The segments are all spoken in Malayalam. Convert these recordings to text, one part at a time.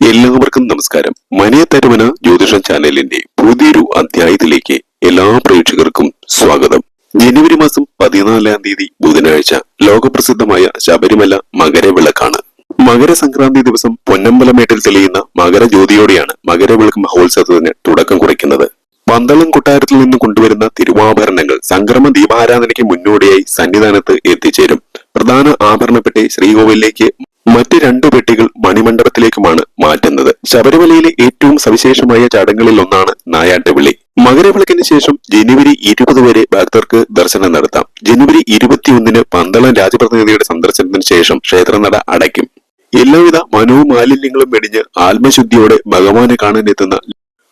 എല്ലാവർക്കും നമസ്കാരം. മനെ തരുമന ജ്യോതിഷ ചാനലിന്റെ പുതിയൊരു അധ്യായത്തിലേക്ക് എല്ലാ പ്രേക്ഷകർക്കും സ്വാഗതം. ജനുവരി മാസം പതിനാലാം തീയതി ബുധനാഴ്ച ലോകപ്രസിദ്ധമായ ശബരിമല മകരവിളക്കാണ്. മകരസംക്രാന്തി ദിവസം പൊന്നമ്പലമേട്ടിൽ തെളിയുന്ന മകരജ്യോതിയോടെയാണ് മകരവിളക്ക് മഹോത്സവത്തിന് തുടക്കം കുറിക്കുന്നത്. പന്തളം കൊട്ടാരത്തിൽ നിന്ന് കൊണ്ടുവരുന്ന തിരുവാഭരണങ്ങൾ സംക്രമ ദീപാരാധനയ്ക്ക് മുന്നോടിയായി സന്നിധാനത്ത് എത്തിച്ചേരും. പ്രധാന ആഭരണപ്പെട്ടി ശ്രീകോവിലേക്ക് മറ്റ് രണ്ടു പെട്ടികൾ മണിമണ്ഡപത്തിലേക്കുമാണ് മാറ്റുന്നത്. ശബരിമലയിലെ ഏറ്റവും സവിശേഷമായ ചടങ്ങുകളിൽ ഒന്നാണ് നായാട്ടുവിളി മകരവിളക്കിന് ശേഷം ജനുവരി ഇരുപത് വരെ ഭക്തർക്ക് ദർശനം നടത്താം. ജനുവരി ഇരുപത്തിയൊന്നിന് പന്തളം രാജപ്രതിനിധിയുടെ സന്ദർശനത്തിന് ശേഷം ക്ഷേത്രനട അടയ്ക്കും. എല്ലാവിധ മനോമാലിന്യങ്ങളും വെടിഞ്ഞ് ആത്മശുദ്ധിയോടെ ഭഗവാനെ കാണാനെത്തുന്ന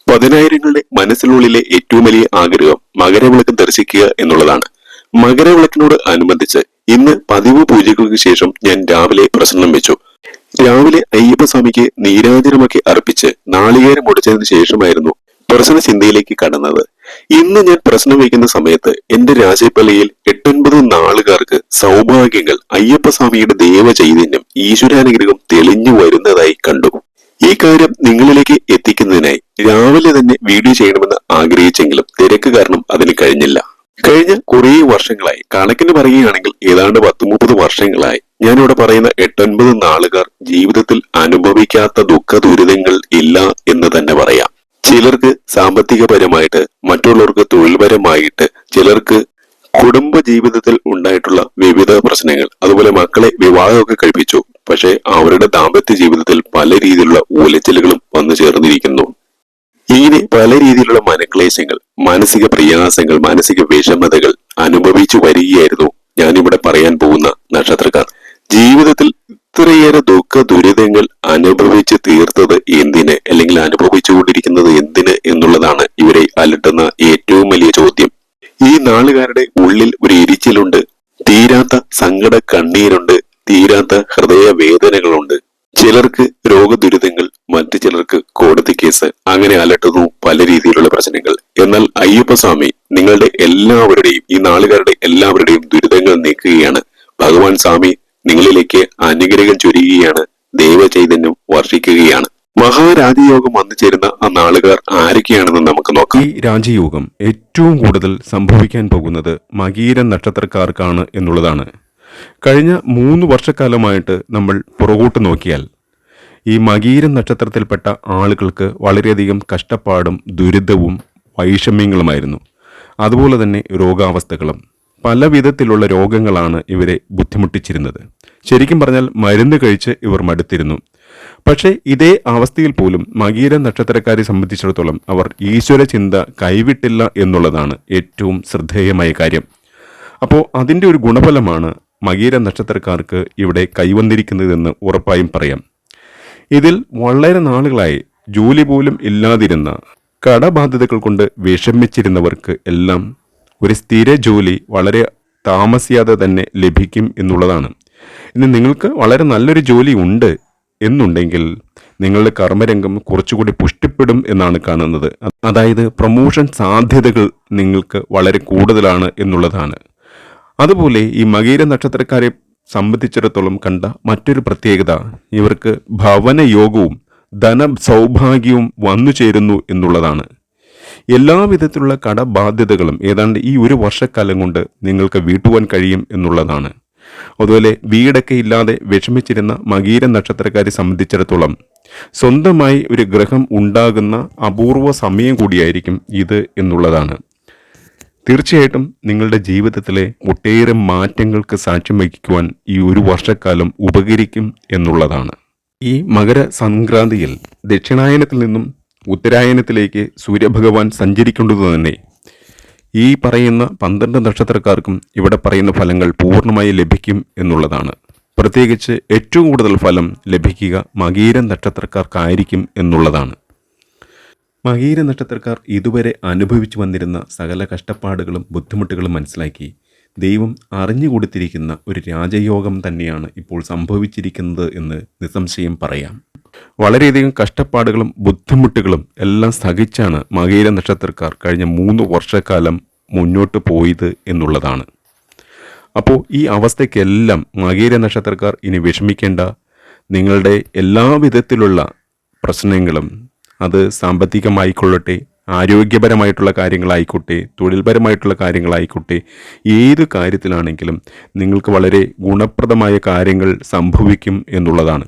പതിനായിരങ്ങളുടെ മനസ്സിനുള്ളിലെ ഏറ്റവും വലിയ ആഗ്രഹം മകരവിളക്ക് ദർശിക്കുക എന്നുള്ളതാണ്. മകരവിളക്കിനോട് അനുബന്ധിച്ച് ഇന്ന് പതിവ് പൂജകൾക്ക് ശേഷം ഞാൻ രാവിലെ പ്രസന്നം വെച്ചു. രാവിലെ അയ്യപ്പസ്വാമിക്ക് നീരാജനമൊക്കെ അർപ്പിച്ച് നാളികേരം മുടിച്ചതിന് ശേഷമായിരുന്നു പ്രസന്ന ചിന്തയിലേക്ക് കടന്നത്. ഇന്ന് ഞാൻ പ്രശ്നം വയ്ക്കുന്ന സമയത്ത് എന്റെ രാജപ്പള്ളിയിൽ എട്ടൊൻപത് നാളുകാർക്ക് സൗഭാഗ്യങ്ങൾ അയ്യപ്പസ്വാമിയുടെ ദേവചൈതന്യം ഈശ്വരാനുഗ്രഹം തെളിഞ്ഞു വരുന്നതായി കണ്ടു. ഈ കാര്യം നിങ്ങളിലേക്ക് എത്തിക്കുന്നതിനായി രാവിലെ തന്നെ വീഡിയോ ചെയ്യണമെന്ന് ആഗ്രഹിച്ചെങ്കിലും തിരക്ക് കാരണം അതിന് കഴിഞ്ഞില്ല. കഴിഞ്ഞ കുറേ വർഷങ്ങളായി. കണക്കിന് പറയുകയാണെങ്കിൽ ഏതാണ്ട് പത്ത് മുപ്പത് വർഷങ്ങളായി. ഞാനിവിടെ പറയുന്ന എട്ടൊൻപത് നാളുകാർ ജീവിതത്തിൽ അനുഭവിക്കാത്ത ദുഃഖ ദുരിതങ്ങൾ ഇല്ല എന്ന് തന്നെ പറയാം. ചിലർക്ക് സാമ്പത്തികപരമായിട്ട് മറ്റുള്ളവർക്ക് തൊഴിൽപരമായിട്ട് ചിലർക്ക് കുടുംബ ജീവിതത്തിൽ ഉണ്ടായിട്ടുള്ള വിവിധ പ്രശ്നങ്ങൾ അതുപോലെ മക്കളെ വിവാഹമൊക്കെ കഴിപ്പിച്ചു. പക്ഷേ അവരുടെ ദാമ്പത്യ ജീവിതത്തിൽ പല രീതിയിലുള്ള ഊലച്ചിലുകളും വന്നു ചേർന്നിരിക്കുന്നു. ഇങ്ങനെ പല രീതിയിലുള്ള മനക്ലേശങ്ങൾ മാനസിക പ്രയാസങ്ങൾ മാനസിക വിഷമതകൾ അനുഭവിച്ചു വരികയായിരുന്നു ഞാനിവിടെ പറയാൻ പോകുന്ന നക്ഷത്രക്കാർ. ജീവിതത്തിൽ ഇത്രയേറെ ദുഃഖ ദുരിതങ്ങൾ അനുഭവിച്ച് തീർത്തത് എന്തിന് അല്ലെങ്കിൽ അനുഭവിച്ചുകൊണ്ടിരിക്കുന്നത് എന്തിന് എന്നുള്ളതാണ് ഇവരെ അലട്ടുന്ന ഏറ്റവും വലിയ ചോദ്യം. ഈ നാളുകാരുടെ ഉള്ളിൽ ഒരു എരിച്ചിലുണ്ട് തീരാത്ത സങ്കട കണ്ണീരുണ്ട് തീരാത്ത ഹൃദയ വേദനകളുണ്ട്. ചിലർക്ക് രോഗദുരിതങ്ങൾ മറ്റു ചിലർക്ക് കോടതി കേസ്. അങ്ങനെ അലട്ടുന്നു പല രീതിയിലുള്ള പ്രശ്നങ്ങൾ. എന്നാൽ അയ്യപ്പസ്വാമി നിങ്ങളുടെ എല്ലാവരുടെയും ഈ നാളുകാരുടെ എല്ലാവരുടെയും ദുരിതങ്ങൾ നീക്കുകയാണ്. ഭഗവാൻ സ്വാമി നിങ്ങളിലേക്ക് അനുഗ്രഹം ചൊരിയുകയാണ് ദൈവചൈതന്യം വർഷിക്കുകയാണ്. മഹാരാജയോഗം വന്നു ചേരുന്ന ആ നാളുകാർ ആരൊക്കെയാണെന്ന് നമുക്ക് നോക്കാം. ഈ രാജയോഗം ഏറ്റവും കൂടുതൽ സംഭവിക്കാൻ പോകുന്നത് മകീര നക്ഷത്രക്കാർക്കാണ് എന്നുള്ളതാണ്. കഴിഞ്ഞ മൂന്ന് വർഷക്കാലമായിട്ട് നമ്മൾ പുറകോട്ട് നോക്കിയാൽ ഈ മകീര നക്ഷത്രത്തിൽപ്പെട്ട ആളുകൾക്ക് വളരെയധികം കഷ്ടപ്പാടും ദുരിതവും വൈഷമ്യങ്ങളുമായിരുന്നു. അതുപോലെ തന്നെ രോഗാവസ്ഥകളും. പല വിധത്തിലുള്ള രോഗങ്ങളാണ് ഇവരെ ബുദ്ധിമുട്ടിച്ചിരുന്നത്. ശരിക്കും പറഞ്ഞാൽ മരുന്ന് കഴിച്ച് ഇവർ മടുത്തിരുന്നു. പക്ഷേ ഇതേ അവസ്ഥയിൽ പോലും മകീര നക്ഷത്രക്കാരെ സംബന്ധിച്ചിടത്തോളം അവർ ഈശ്വര ചിന്ത കൈവിട്ടില്ല എന്നുള്ളതാണ് ഏറ്റവും ശ്രദ്ധേയമായ കാര്യം. അപ്പോൾ അതിന്റെ ഒരു ഗുണഫലമാണ് മകീര നക്ഷത്രക്കാർക്ക് ഇവിടെ കൈവന്നിരിക്കുന്നതെന്ന് ഉറപ്പായും പറയാം. ഇതിൽ വളരെ നാളുകളായി ജോലി പോലും ഇല്ലാതിരുന്ന കടബാധ്യതകൾ കൊണ്ട് വിഷമിച്ചിരുന്നവർക്ക് എല്ലാം ഒരു സ്ഥിര ജോലി വളരെ താമസിയാതെ തന്നെ ലഭിക്കും എന്നുള്ളതാണ്. ഇനി നിങ്ങൾക്ക് വളരെ നല്ലൊരു ജോലി ഉണ്ട് എന്നുണ്ടെങ്കിൽ നിങ്ങളുടെ കർമ്മരംഗം കുറച്ചുകൂടി പുഷ്ടിപ്പെടും എന്നാണ് കാണുന്നത്. അതായത് പ്രൊമോഷൻ സാധ്യതകൾ നിങ്ങൾക്ക് വളരെ കൂടുതലാണ് എന്നുള്ളതാണ്. അതുപോലെ ഈ മകീര നക്ഷത്രക്കാരെ സംബന്ധിച്ചിടത്തോളം കണ്ട മറ്റൊരു പ്രത്യേകത ഇവർക്ക് ഭവന യോഗവും ധന സൗഭാഗ്യവും വന്നു ചേരുന്നു എന്നുള്ളതാണ്. എല്ലാവിധത്തിലുള്ള കടബാധ്യതകളും ഏതാണ്ട് ഈ ഒരു വർഷക്കാലം കൊണ്ട് നിങ്ങൾക്ക് വീട്ടുവാൻ കഴിയും എന്നുള്ളതാണ്. അതുപോലെ വീടൊക്കെ ഇല്ലാതെ വിഷമിച്ചിരുന്ന മകീര നക്ഷത്രക്കാരെ സംബന്ധിച്ചിടത്തോളം സ്വന്തമായി ഒരു ഗ്രഹം ഉണ്ടാകുന്ന അപൂർവ സമയം കൂടിയായിരിക്കും ഇത് എന്നുള്ളതാണ്. തീർച്ചയായിട്ടും നിങ്ങളുടെ ജീവിതത്തിലെ ഒട്ടേറെ മാറ്റങ്ങൾക്ക് സാക്ഷ്യം വഹിക്കുവാൻ ഈ ഒരു വർഷക്കാലം ഉപകരിക്കും എന്നുള്ളതാണ്. ഈ മകര സംക്രാന്തിയിൽ ദക്ഷിണായനത്തിൽ നിന്നും ഉത്തരായനത്തിലേക്ക് സൂര്യഭഗവാൻ സഞ്ചരിക്കേണ്ടത് തന്നെ. ഈ പറയുന്ന പന്ത്രണ്ട് നക്ഷത്രക്കാർക്കും ഇവിടെ പറയുന്ന ഫലങ്ങൾ പൂർണമായി ലഭിക്കും എന്നുള്ളതാണ്. പ്രത്യേകിച്ച് ഏറ്റവും കൂടുതൽ ഫലം ലഭിക്കുക മകീര നക്ഷത്രക്കാർക്കായിരിക്കും എന്നുള്ളതാണ്. മകീര നക്ഷത്രക്കാർ ഇതുവരെ അനുഭവിച്ചു വന്നിരുന്ന സകല കഷ്ടപ്പാടുകളും ബുദ്ധിമുട്ടുകളും മനസ്സിലാക്കി ദൈവം അറിഞ്ഞു കൊടുത്തിരിക്കുന്ന ഒരു രാജയോഗം തന്നെയാണ് ഇപ്പോൾ സംഭവിച്ചിരിക്കുന്നത് എന്ന് നിസ്സംശയം പറയാം. വളരെയധികം കഷ്ടപ്പാടുകളും ബുദ്ധിമുട്ടുകളും എല്ലാം സഹിച്ചാണ് മകേര നക്ഷത്രക്കാർ കഴിഞ്ഞ മൂന്ന് വർഷക്കാലം മുന്നോട്ട് പോയത് എന്നുള്ളതാണ്. അപ്പോൾ ഈ അവസ്ഥയ്ക്കെല്ലാം മകേര നക്ഷത്രക്കാർ ഇനി വിഷമിക്കേണ്ട. നിങ്ങളുടെ എല്ലാവിധത്തിലുള്ള പ്രശ്നങ്ങളും അത് സാമ്പത്തികമായിക്കൊള്ളട്ടെ ആരോഗ്യപരമായിട്ടുള്ള കാര്യങ്ങളായിക്കോട്ടെ തൊഴിൽപരമായിട്ടുള്ള കാര്യങ്ങളായിക്കോട്ടെ ഏത് കാര്യത്തിലാണെങ്കിലും നിങ്ങൾക്ക് വളരെ ഗുണപ്രദമായ കാര്യങ്ങൾ സംഭവിക്കും എന്നുള്ളതാണ്.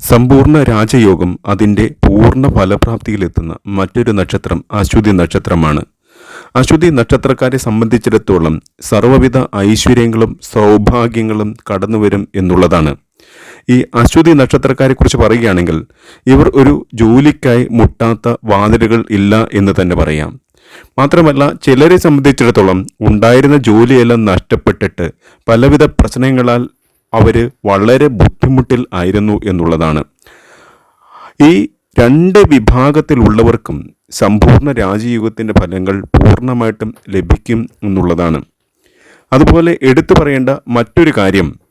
സമ്പൂർണ രാജയോഗം അതിന്റെ പൂർണ ഫലപ്രാപ്തിയിലെത്തുന്ന മറ്റൊരു നക്ഷത്രം അശ്വതി നക്ഷത്രമാണ്. അശ്വതി നക്ഷത്രക്കാരെ സംബന്ധിച്ചിടത്തോളം സർവവിധ ഐശ്വര്യങ്ങളും സൗഭാഗ്യങ്ങളും കടന്നുവരും എന്നുള്ളതാണ്. ഈ അശ്വതി നക്ഷത്രക്കാരെ കുറിച്ച് പറയുകയാണെങ്കിൽ ഇവർ ഒരു ജോലിക്കായി മുട്ടാത്ത വാതിലുകൾ ഇല്ല എന്ന് തന്നെ പറയാം. മാത്രമല്ല ചിലരെ സംബന്ധിച്ചിടത്തോളം ഉണ്ടായിരുന്ന ജോലിയെല്ലാം നഷ്ടപ്പെട്ടിട്ട് പലവിധ പ്രശ്നങ്ങളാൽ അവർ വളരെ ബുദ്ധിമുട്ടിൽ ആയിരുന്നു എന്നുള്ളതാണ്. ഈ രണ്ട് വിഭാഗത്തിലുള്ളവർക്കും സമ്പൂർണ രാജയുഗത്തിന്റെ ഫലങ്ങൾ പൂർണമായിട്ടും ലഭിക്കും എന്നുള്ളതാണ്. അതുപോലെ എടുത്തു പറയേണ്ട മറ്റൊരു കാര്യം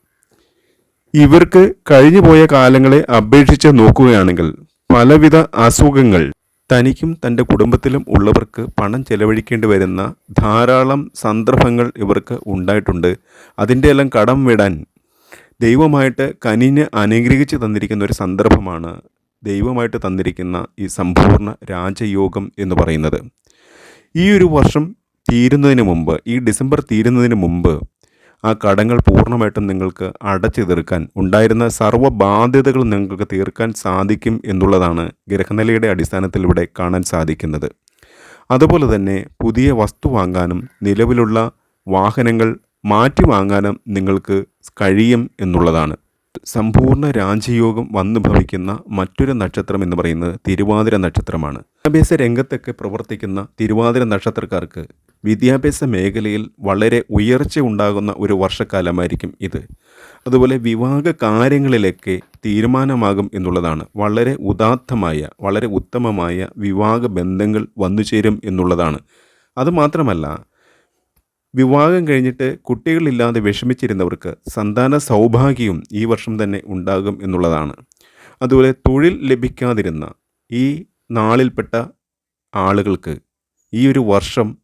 ഇവർക്ക് കഴിഞ്ഞുപോയ കാലങ്ങളെ അപേക്ഷിച്ച് നോക്കുകയാണെങ്കിൽ പലവിധ അസുഖങ്ങൾ. തനിക്കും തന്റെ കുടുംബത്തിലും ഉള്ളവർക്ക് പണം ചെലവഴിക്കേണ്ടി വരുന്ന ധാരാളം സന്ദർഭങ്ങൾ ഇവർക്ക് ഉണ്ടായിട്ടുണ്ട്. അതിന്റെ എല്ലാം കടം വിടാൻ ദൈവമായിട്ട് കനിഞ്ഞ് അനുഗ്രഹിച്ച് തന്നിരിക്കുന്ന ഒരു സന്ദർഭമാണ് ദൈവമായിട്ട് തന്നിരിക്കുന്ന ഈ സമ്പൂർണ രാജയോഗം എന്ന് പറയുന്നത്. ഈ ഒരു വർഷം തീരുന്നതിന് മുമ്പ് ഈ ഡിസംബർ തീരുന്നതിന് മുമ്പ് ആ കടങ്ങൾ പൂർണമായിട്ടും നിങ്ങൾക്ക് അടച്ചു തീർക്കാൻ ഉണ്ടായിരുന്ന സർവ ബാധ്യതകൾ നിങ്ങൾക്ക് തീർക്കാൻ സാധിക്കും എന്നുള്ളതാണ് ഗ്രഹനിലയുടെ അടിസ്ഥാനത്തിൽ ഇവിടെ കാണാൻ സാധിക്കുന്നത്. അതുപോലെ തന്നെ പുതിയ വസ്തു വാങ്ങാനും നിലവിലുള്ള വാഹനങ്ങൾ മാറ്റി വാങ്ങാനും നിങ്ങൾക്ക് കഴിയും എന്നുള്ളതാണ്. സമ്പൂർണ രാജ്യയോഗം വന്നു ഭവിക്കുന്ന മറ്റൊരു നക്ഷത്രം എന്ന് പറയുന്നത് തിരുവാതിര നക്ഷത്രമാണ്. വിദ്യാഭ്യാസ രംഗത്തൊക്കെ പ്രവർത്തിക്കുന്ന തിരുവാതിര നക്ഷത്രക്കാർക്ക് വിദ്യാഭ്യാസ മേഖലയിൽ വളരെ ഉയർച്ച ഉണ്ടാകുന്ന ഒരു വർഷക്കാലമായിരിക്കും ഇത്. അതുപോലെ വിവാഹ കാര്യങ്ങളിലൊക്കെ തീരുമാനമാകും എന്നുള്ളതാണ്. വളരെ ഉദാത്തമായ വളരെ ഉത്തമമായ വിവാഹ ബന്ധങ്ങൾ വന്നു ചേരും എന്നുള്ളതാണ്. അതുമാത്രമല്ല വിവാഹം കഴിഞ്ഞിട്ട് കുട്ടികളില്ലാതെ വിഷമിച്ചിരുന്നവർക്ക് സന്താന സൗഭാഗ്യവും ഈ വർഷം തന്നെ ഉണ്ടാകും എന്നുള്ളതാണ്. അതുപോലെ തൊഴിൽ ലഭിക്കാതിരുന്ന ഈ നാളിൽപ്പെട്ട ആളുകൾക്ക് ഈ ഒരു വർഷം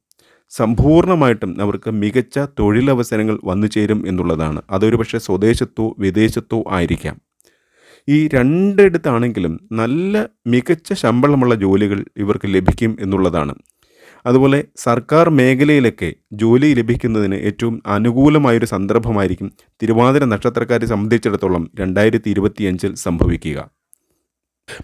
സമ്പൂർണമായിട്ടും അവർക്ക് മികച്ച തൊഴിലവസരങ്ങൾ വന്നു ചേരും എന്നുള്ളതാണ്. അതൊരു പക്ഷേ സ്വദേശത്തോ വിദേശത്തോ ആയിരിക്കാം. ഈ രണ്ടിടത്താണെങ്കിലും നല്ല മികച്ച ശമ്പളമുള്ള ജോലികൾ ഇവർക്ക് ലഭിക്കും എന്നുള്ളതാണ്. അതുപോലെ സർക്കാർ മേഖലയിലൊക്കെ ജോലി ലഭിക്കുന്നതിന് ഏറ്റവും അനുകൂലമായൊരു സന്ദർഭമായിരിക്കും തിരുവാതിര നക്ഷത്രക്കാരെ സംബന്ധിച്ചിടത്തോളം രണ്ടായിരത്തി ഇരുപത്തിയഞ്ചിൽ സംഭവിക്കുക.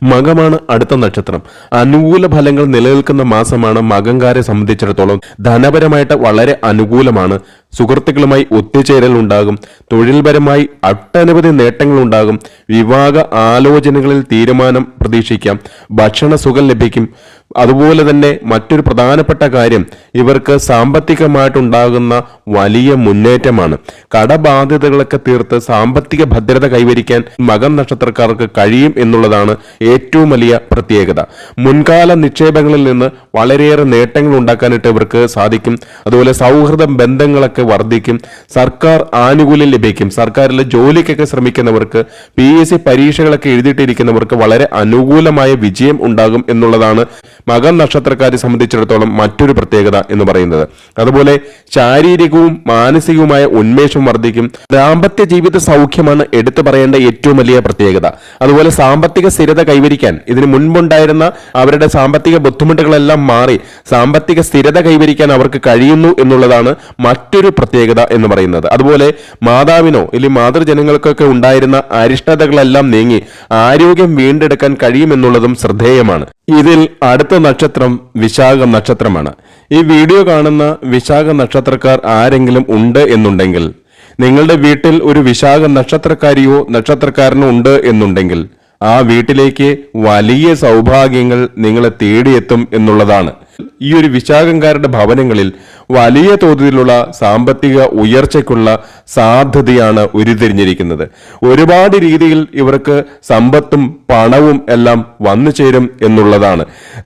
മകമാണ് അടുത്ത നക്ഷത്രം. അനുകൂല ഫലങ്ങൾ നിലനിൽക്കുന്ന മാസമാണ് മകങ്കാരെ സംബന്ധിച്ചിടത്തോളം ധനപരമായിട്ട് വളരെ അനുകൂലമാണ്. സുഹൃത്തുക്കളുമായി ഒത്തുചേരൽ ഉണ്ടാകും. തൊഴിൽപരമായി ഒട്ടനവധി നേട്ടങ്ങൾ ഉണ്ടാകും. വിവാഹ ആലോചനകളിൽ തീരുമാനം പ്രതീക്ഷിക്കാം. ഭക്ഷണ സുഖം ലഭിക്കും. അതുപോലെ തന്നെ മറ്റൊരു പ്രധാനപ്പെട്ട കാര്യം ഇവർക്ക് സാമ്പത്തികമായിട്ടുണ്ടാകുന്ന വലിയ മുന്നേറ്റമാണ്. കടബാധ്യതകളൊക്കെ തീർത്ത് സാമ്പത്തിക ഭദ്രത കൈവരിക്കാൻ മകം നക്ഷത്രക്കാർക്ക് കഴിയും എന്നുള്ളതാണ് ഏറ്റവും വലിയ പ്രത്യേകത. മുൻകാല നിക്ഷേപങ്ങളിൽ നിന്ന് വളരെയേറെ നേട്ടങ്ങൾ ഉണ്ടാക്കാനായിട്ട് ഇവർക്ക് സാധിക്കും. അതുപോലെ സൗഹൃദ ബന്ധങ്ങളൊക്കെ വർദ്ധിക്കും. സർക്കാർ ആനുകൂല്യം ലഭിക്കും. സർക്കാരിലെ ജോലിക്കൊക്കെ ശ്രമിക്കുന്നവർക്ക് പി എസ് സി പരീക്ഷകളൊക്കെ എഴുതിയിട്ടിരിക്കുന്നവർക്ക് വളരെ അനുകൂലമായ വിജയം ഉണ്ടാകും എന്നുള്ളതാണ് മകൻ നക്ഷത്രക്കാരെ സംബന്ധിച്ചിടത്തോളം മറ്റൊരു പ്രത്യേകത എന്ന് പറയുന്നത്. അതുപോലെ ശാരീരികവും മാനസികവുമായ ഉന്മേഷം വർദ്ധിക്കും. ദാമ്പത്യ ജീവിത സൗഖ്യമാണ് എടുത്തു പറയേണ്ട ഏറ്റവും വലിയ പ്രത്യേകത. അതുപോലെ സാമ്പത്തിക സ്ഥിരത കൈവരിക്കാൻ ഇതിന് മുൻപുണ്ടായിരുന്ന അവരുടെ സാമ്പത്തിക ബുദ്ധിമുട്ടുകളെല്ലാം മാറി സാമ്പത്തിക സ്ഥിരത കൈവരിക്കാൻ അവർക്ക് കഴിയുന്നു എന്നുള്ളതാണ് മറ്റൊരു പ്രത്യേകത എന്ന് പറയുന്നത്. അതുപോലെ മാതാവിനോ അല്ലെങ്കിൽ മാതൃജനങ്ങൾക്കൊക്കെ ഉണ്ടായിരുന്ന അരിഷ്ടതകളെല്ലാം നീങ്ങി ആരോഗ്യം വീണ്ടെടുക്കാൻ കഴിയുമെന്നുള്ളതും ശ്രദ്ധേയമാണ്. ഇതിൽ അടുത്ത നക്ഷത്രം വിശാഖ നക്ഷത്രമാണ്. ഈ വീഡിയോ കാണുന്ന വിശാഖ നക്ഷത്രക്കാർ ആരെങ്കിലും ഉണ്ട് എന്നുണ്ടെങ്കിൽ നിങ്ങളുടെ വീട്ടിൽ ഒരു വിശാഖ നക്ഷത്രക്കാരിയോ നക്ഷത്രക്കാരനോ ഉണ്ട് എന്നുണ്ടെങ്കിൽ ആ വീട്ടിലേക്ക് വലിയ സൗഭാഗ്യങ്ങൾ നിങ്ങളെ തേടിയെത്തും എന്നുള്ളതാണ്. ഈ ഒരു വിശാഖംകാരുടെ ഭവനങ്ങളിൽ വലിയ തോതിലുള്ള സാമ്പത്തിക ഉയർച്ചയ്ക്കുള്ള സാധ്യതയാണ് ഉരുതിരിഞ്ഞിരിക്കുന്നത് ഒരുപാട് രീതിയിൽ ഇവർക്ക് സമ്പത്തും പണവും എല്ലാം വന്നു ചേരും എന്നുള്ളതാണ്.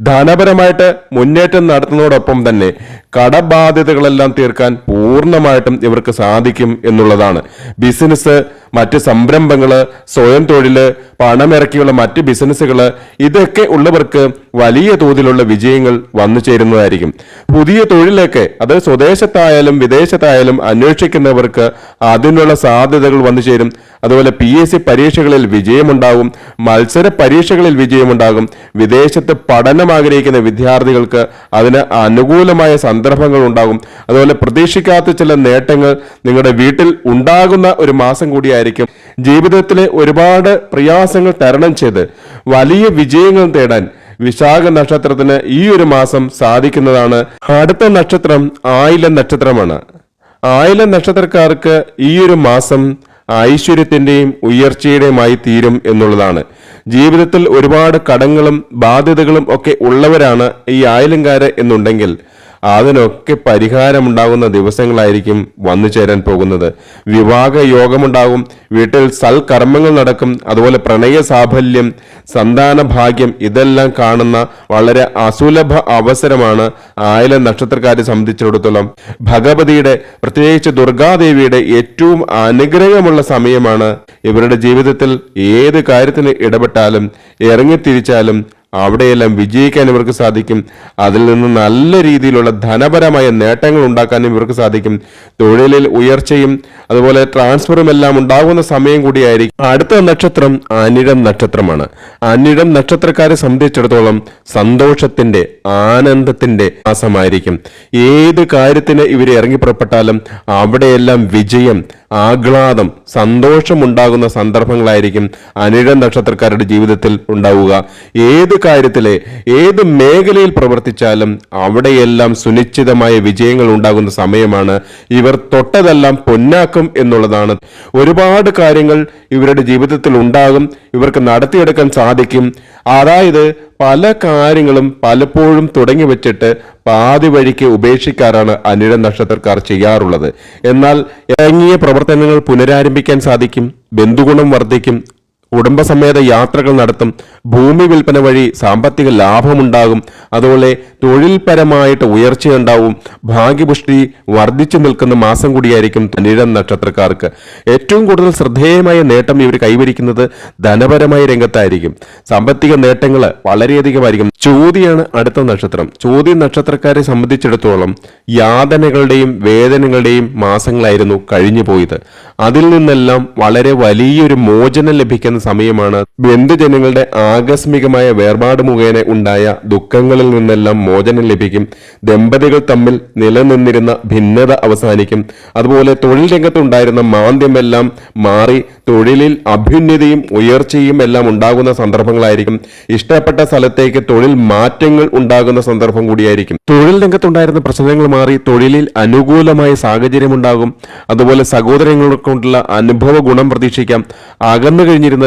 ധനപരമായിട്ട് മുന്നേറ്റം നടത്തുന്നതോടൊപ്പം തന്നെ കടബാധ്യതകളെല്ലാം തീർക്കാൻ പൂർണമായിട്ടും ഇവർക്ക് സാധിക്കും എന്നുള്ളതാണ്. ബിസിനസ് മറ്റ് സംരംഭങ്ങൾ സ്വയം തൊഴിൽ പണമിറക്കിയുള്ള മറ്റ് ബിസിനസ്സുകൾ ഇതൊക്കെ ഉള്ളവർക്ക് വലിയ തോതിലുള്ള വിജയങ്ങൾ വന്നു ചേരുന്നതായിരിക്കും. പുതിയ തൊഴിലൊക്കെ അത് സ്വദേശത്തായാലും വിദേശത്തായാലും അന്വേഷിക്കുന്നവർക്ക് അതിനുള്ള സാധ്യതകൾ വന്നു ചേരും. അതുപോലെ പി എസ് സി പരീക്ഷകളിൽ വിജയമുണ്ടാകും മത്സര പരീക്ഷകളിൽ വിജയമുണ്ടാകും. വിദേശത്ത് പഠനം ആഗ്രഹിക്കുന്ന വിദ്യാർത്ഥികൾക്ക് അതിന് അനുകൂലമായ സന്ദർഭങ്ങൾ ഉണ്ടാകും. അതുപോലെ പ്രതീക്ഷിക്കാത്ത ചില നേട്ടങ്ങൾ നിങ്ങളുടെ വീട്ടിൽ ഉണ്ടാകുന്ന ഒരു മാസം കൂടിയായിരിക്കും. ജീവിതത്തിലെ ഒരുപാട് പ്രയാസങ്ങൾ തരണം ചെയ്ത് വലിയ വിജയങ്ങൾ തേടാൻ വിശാഖ നക്ഷത്രത്തിന് ഈ ഒരു മാസം സാധിക്കുന്നതാണ്. അടുത്ത നക്ഷത്രം ആയില നക്ഷത്രമാണ്. ആയില നക്ഷത്രക്കാർക്ക് ഈ ഒരു മാസം ഐശ്വര്യത്തിന്റെയും ഉയർച്ചയുടെയുമായി തീരും എന്നുള്ളതാണ്. ജീവിതത്തിൽ ഒരുപാട് കടങ്ങളും ബാധ്യതകളും ഒക്കെ ഉള്ളവരാണ് ഈ ആയിലങ്കാര് എന്നുണ്ടെങ്കിൽ അതിനൊക്കെ പരിഹാരമുണ്ടാകുന്ന ദിവസങ്ങളായിരിക്കും വന്നു ചേരാൻ പോകുന്നത്. വിവാഹ യോഗമുണ്ടാകും. വീട്ടിൽ സൽക്കർമ്മങ്ങൾ നടക്കും. അതുപോലെ പ്രണയ സാഫല്യം സന്താന ഭാഗ്യം ഇതെല്ലാം കാണുന്ന വളരെ അസുലഭ അവസരമാണ് ആയില നക്ഷത്രക്കാരെ സംബന്ധിച്ചിടത്തോളം. ഭഗവതിയുടെ പ്രത്യേകിച്ച് ദുർഗാദേവിയുടെ ഏറ്റവും അനുഗ്രഹമുള്ള സമയമാണ് ഇവരുടെ ജീവിതത്തിൽ ഏത് കാര്യത്തിന് ഇടപെട്ടാലും ഇറങ്ങിത്തിരിച്ചാലും അവിടെയെല്ലാം വിജയിക്കാൻ ഇവർക്ക് സാധിക്കും. അതിൽ നിന്ന് നല്ല രീതിയിലുള്ള ധനപരമായ നേട്ടങ്ങൾ ഉണ്ടാക്കാനും ഇവർക്ക് സാധിക്കും. തൊഴിലിൽ ഉയർച്ചയും അതുപോലെ ട്രാൻസ്ഫറും എല്ലാം ഉണ്ടാകുന്ന സമയം കൂടിയായിരിക്കും. അടുത്ത നക്ഷത്രം അനിഴം നക്ഷത്രമാണ്. അനിഴം നക്ഷത്രക്കാരെ സംബന്ധിച്ചിടത്തോളം സന്തോഷത്തിന്റെ ആനന്ദത്തിന്റെ മാസമായിരിക്കും. ഏത് കാര്യത്തിന് ഇവർ ഇറങ്ങി പുറപ്പെട്ടാലും അവിടെയെല്ലാം വിജയം ആഹ്ലാദം സന്തോഷമുണ്ടാകുന്ന സന്ദർഭങ്ങളായിരിക്കും അനിഴ നക്ഷത്രക്കാരുടെ ജീവിതത്തിൽ ഉണ്ടാവുക. ഏത് കാര്യത്തിലെ ഏത് മേഖലയിൽ പ്രവർത്തിച്ചാലും അവിടെയെല്ലാം സുനിശ്ചിതമായ വിജയങ്ങൾ ഉണ്ടാകുന്ന സമയമാണ് ഇവർ തൊട്ടതെല്ലാം പൊന്നാക്കും എന്നുള്ളതാണ്. ഒരുപാട് കാര്യങ്ങൾ ഇവരുടെ ജീവിതത്തിൽ ഉണ്ടാകും ഇവർക്ക് നടത്തിയെടുക്കാൻ സാധിക്കും. അതായത് പല കാര്യങ്ങളും പലപ്പോഴും തുടങ്ങി വെച്ചിട്ട് പാതി വഴിക്ക് ഉപേക്ഷിക്കാറാണ് അനിഴ നക്ഷത്രക്കാർ ചെയ്യാറുള്ളത്. എന്നാൽ ഇറങ്ങിയ പ്രവർത്തനങ്ങൾ പുനരാരംഭിക്കാൻ സാധിക്കും ബന്ധുഗുണം വർദ്ധിക്കും കുടുംബസമേത യാത്രകൾ നടത്തും. ഭൂമി വിൽപ്പന വഴി സാമ്പത്തിക ലാഭമുണ്ടാകും. അതുപോലെ തൊഴിൽപരമായിട്ട് ഉയർച്ചയുണ്ടാവും. ഭാഗ്യപുഷ്ടി വർദ്ധിച്ചു നിൽക്കുന്ന മാസം കൂടിയായിരിക്കും നിഴം നക്ഷത്രക്കാർക്ക്. ഏറ്റവും കൂടുതൽ ശ്രദ്ധേയമായ നേട്ടം ഇവർ കൈവരിക്കുന്നത് ധനപരമായ രംഗത്തായിരിക്കും. സാമ്പത്തിക നേട്ടങ്ങൾ വളരെയധികമായിരിക്കും. ചോതിയാണ് അടുത്ത നക്ഷത്രം. ചോതി നക്ഷത്രക്കാരെ സംബന്ധിച്ചിടത്തോളം യാതനകളുടെയും വേദനകളുടെയും മാസങ്ങളായിരുന്നു കഴിഞ്ഞു പോയത് അതിൽ നിന്നെല്ലാം വളരെ വലിയൊരു മോചനം ലഭിക്കുന്ന സമയമാണ്. ബന്ധുജനങ്ങളുടെ ആകസ്മികമായ വേർപാട് മുഖേന ഉണ്ടായ ദുഃഖങ്ങളിൽ നിന്നെല്ലാം മോചനം ലഭിക്കും. ദമ്പതികൾ തമ്മിൽ നിലനിന്നിരുന്ന ഭിന്നത അവസാനിക്കും. അതുപോലെ തൊഴിൽ രംഗത്തുണ്ടായിരുന്ന മാന്ദ്യമെല്ലാം മാറി തൊഴിലിൽ അഭ്യുന്നതിയും ഉയർച്ചയും എല്ലാം ഉണ്ടാകുന്ന സന്ദർഭങ്ങളായിരിക്കും. ഇഷ്ടപ്പെട്ട സ്ഥലത്തേക്ക് തൊഴിൽ മാറ്റങ്ങൾ ഉണ്ടാകുന്ന സന്ദർഭം കൂടിയായിരിക്കും. തൊഴിൽ രംഗത്തുണ്ടായിരുന്ന പ്രശ്നങ്ങൾ മാറി തൊഴിലിൽ അനുകൂലമായ സാഹചര്യം ഉണ്ടാകും. അതുപോലെ സഹോദരങ്ങളെ കൊണ്ടുള്ള അനുഭവ ഗുണം പ്രതീക്ഷിക്കാം. അകന്നു കഴിഞ്ഞിരുന്ന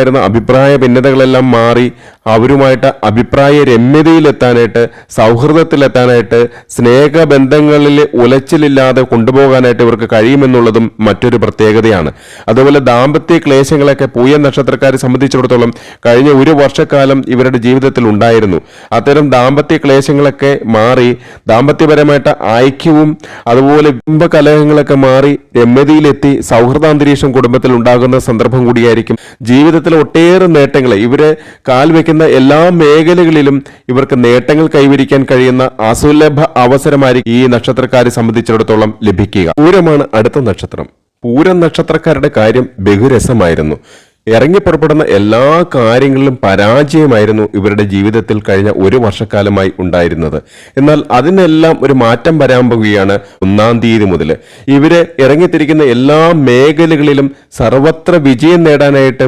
കഴിയുന്നങ്ങളുമായിട്ടുണ്ടായിരുന്ന അഭിപ്രായ ഭിന്നതകളെല്ലാം മാറി അവരുമായിട്ട് അഭിപ്രായ രമ്യതയിലെത്താനായിട്ട് സൗഹൃദത്തിലെത്താനായിട്ട് സ്നേഹബന്ധങ്ങളിൽ ഉലച്ചിലില്ലാതെ കൊണ്ടുപോകാനായിട്ട് ഇവർക്ക് കഴിയുമെന്നുള്ളതും മറ്റൊരു പ്രത്യേകതയാണ്. അതുപോലെ ദാമ്പത്യ ക്ലേശങ്ങളൊക്കെ പൂയ നക്ഷത്രക്കാരെ സംബന്ധിച്ചിടത്തോളം കഴിഞ്ഞ ഒരു വർഷക്കാലം ഇവരുടെ ജീവിതത്തിൽ ഉണ്ടായിരുന്നു. അത്തരം ദാമ്പത്യ ക്ലേശങ്ങളൊക്കെ മാറി ദാമ്പത്യപരമായിട്ട് ഐക്യവും അതുപോലെ ബിംബകലഹങ്ങളൊക്കെ മാറി രമ്യതയിലെത്തി സൗഹൃദാന്തരീക്ഷം കുടുംബത്തിൽ ഉണ്ടാകുന്ന സന്ദർഭം കൂടിയായിരിക്കും ജീവിതത്തിലെ ഒട്ടേറെ നേട്ടങ്ങൾ ഇവരെ കാൽ വെക്കുന്ന എല്ലാ മേഖലകളിലും ഇവർക്ക് നേട്ടങ്ങൾ കൈവരിക്കാൻ കഴിയുന്ന അസുലഭ അവസരമായിരിക്കും ഈ നക്ഷത്രക്കാരെ സംബന്ധിച്ചിടത്തോളം ലഭിക്കുക. പൂരമാണ് അടുത്ത നക്ഷത്രം. പൂരം നക്ഷത്രക്കാരുടെ കാര്യം ബഹുരസമായിരുന്നു. ഇറങ്ങി പുറപ്പെടുന്ന എല്ലാ കാര്യങ്ങളിലും പരാജയമായിരുന്നു ഇവരുടെ ജീവിതത്തിൽ കഴിഞ്ഞ ഒരു വർഷക്കാലമായി ഉണ്ടായിരുന്നത്. എന്നാൽ അതിനെല്ലാം ഒരു മാറ്റം വരാൻ പോവുകയാണ് ഒന്നാം തീയതി മുതൽ. ഇവരെ ഇറങ്ങിത്തിരിക്കുന്ന എല്ലാ മേഖലകളിലും സർവത്ര വിജയം നേടാനായിട്ട്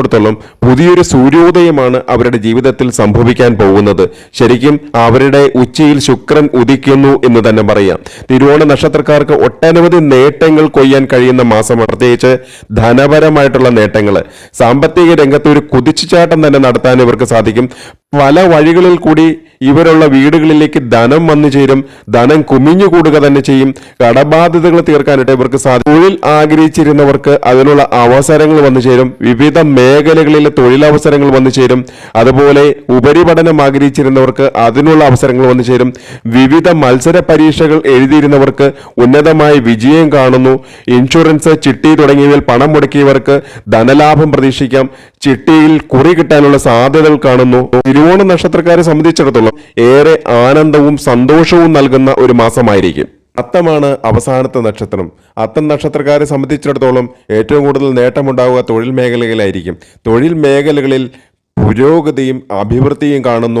സംബന്ധിച്ചിടത്തോളം പുതിയൊരു സൂര്യോദയമാണ് അവരുടെ ജീവിതത്തിൽ സംഭവിക്കാൻ പോകുന്നത്. ശരിക്കും അവരുടെ ഉച്ചയിൽ ശുക്രൻ ഉദിക്കുന്നു എന്ന് തന്നെ പറയാം. തിരുവോണ നക്ഷത്രക്കാർക്ക് ഒട്ടനവധി നേട്ടങ്ങൾ കൊയ്യാൻ കഴിയുന്ന മാസമാണ്. പ്രത്യേകിച്ച് ധനപരമായിട്ടുള്ള നേട്ടങ്ങൾ സാമ്പത്തിക രംഗത്ത് ഒരു കുതിച്ചുചാട്ടം തന്നെ നടത്താൻ ഇവർക്ക് സാധിക്കും. പല വഴികളിൽ കൂടി ഇവരുള്ള വീടുകളിലേക്ക് ധനം വന്നു ചേരും ധനം കുമിഞ്ഞുകൂടുക തന്നെ ചെയ്യും. കടബാധ്യതകൾ തീർക്കാനായിട്ട് ഇവർക്ക് സാധിക്കും തൊഴിൽ ആഗ്രഹിച്ചിരുന്നവർക്ക് അതിനുള്ള അവസരങ്ങൾ വന്നു ചേരും. വിവിധ മേഖലകളിലെ തൊഴിലവസരങ്ങൾ വന്നു ചേരും. അതുപോലെ ഉപരിപഠനം ആഗ്രഹിച്ചിരുന്നവർക്ക് അതിനുള്ള അവസരങ്ങൾ വന്നു ചേരും. വിവിധ മത്സര പരീക്ഷകൾ എഴുതിയിരുന്നവർക്ക് ഉന്നതമായ വിജയം കാണുന്നു. ഇൻഷുറൻസ് ചിട്ടി തുടങ്ങിയവയിൽ പണം മുടക്കിയവർക്ക് ധനലാഭം പ്രതീക്ഷിക്കാം. ചിട്ടിയിൽ കുറി കിട്ടാനുള്ള സാധ്യതകൾ കാണുന്നു. തിരുവോണ നക്ഷത്രക്കാരെ സംബന്ധിച്ചിടത്തോളം ഏറെ ആനന്ദവും സന്തോഷവും നൽകുന്ന ഒരു മാസമായിരിക്കും. അത്തമാണ് അവസാനത്തെ നക്ഷത്രം. അത്തം നക്ഷത്രക്കാരെ സംബന്ധിച്ചിടത്തോളം ഏറ്റവും കൂടുതൽ നേട്ടമുണ്ടാവുക തൊഴിൽ മേഖലകളിലായിരിക്കും. തൊഴിൽ മേഖലകളിൽ പുരോഗതിയും അഭിവൃദ്ധിയും കാണുന്നു.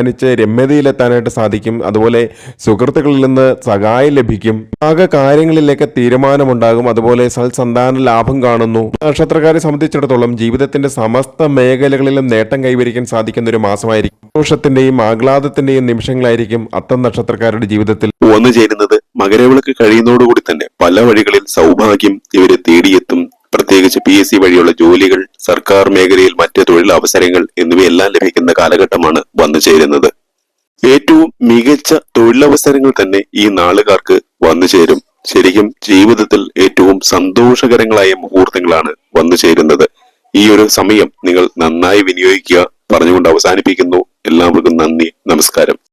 അവസാനിച്ച് രമ്യതയിലെത്താനായിട്ട് സാധിക്കും. അതുപോലെ സുഹൃത്തുക്കളിൽ നിന്ന് സഹായം ലഭിക്കും. ആകെ കാര്യങ്ങളിലേക്ക് തീരുമാനമുണ്ടാകും. അതുപോലെ സൽസന്താന ലാഭം കാണുന്നു. നക്ഷത്രക്കാരെ സംബന്ധിച്ചിടത്തോളം ജീവിതത്തിന്റെ സമസ്ത മേഖലകളിലും നേട്ടം കൈവരിക്കാൻ സാധിക്കുന്ന ഒരു മാസമായിരിക്കും. സന്തോഷത്തിന്റെയും ആഹ്ലാദത്തിന്റെയും നിമിഷങ്ങളായിരിക്കും അത്തം നക്ഷത്രക്കാരുടെ ജീവിതത്തിൽ. വന്നു ചേരുന്നത് മകരവിളക്ക് കഴിയുന്നതോടുകൂടി തന്നെ പല വഴികളിൽ സൗഭാഗ്യം ഇവരെ തേടിയെത്തും. പ്രത്യേകിച്ച് പി എസ് സി വഴിയുള്ള ജോലികൾ സർക്കാർ മേഖലയിൽ മറ്റ് തൊഴിൽ അവസരങ്ങൾ എന്നിവയെല്ലാം ലഭിക്കുന്ന കാലഘട്ടമാണ് വന്നു ചേരുന്നത്. ഏറ്റവും മികച്ച തൊഴിലവസരങ്ങൾ തന്നെ ഈ നാളുകാർക്ക് വന്നു ചേരും. ശരിക്കും ജീവിതത്തിൽ ഏറ്റവും സന്തോഷകരങ്ങളായ മുഹൂർത്തങ്ങളാണ് വന്നു ചേരുന്നത്. ഈ ഒരു സമയം നിങ്ങൾ നന്നായി വിനിയോഗിക്കുക. പറഞ്ഞുകൊണ്ട് അവസാനിപ്പിക്കുന്നു. എല്ലാവർക്കും നന്ദി നമസ്കാരം.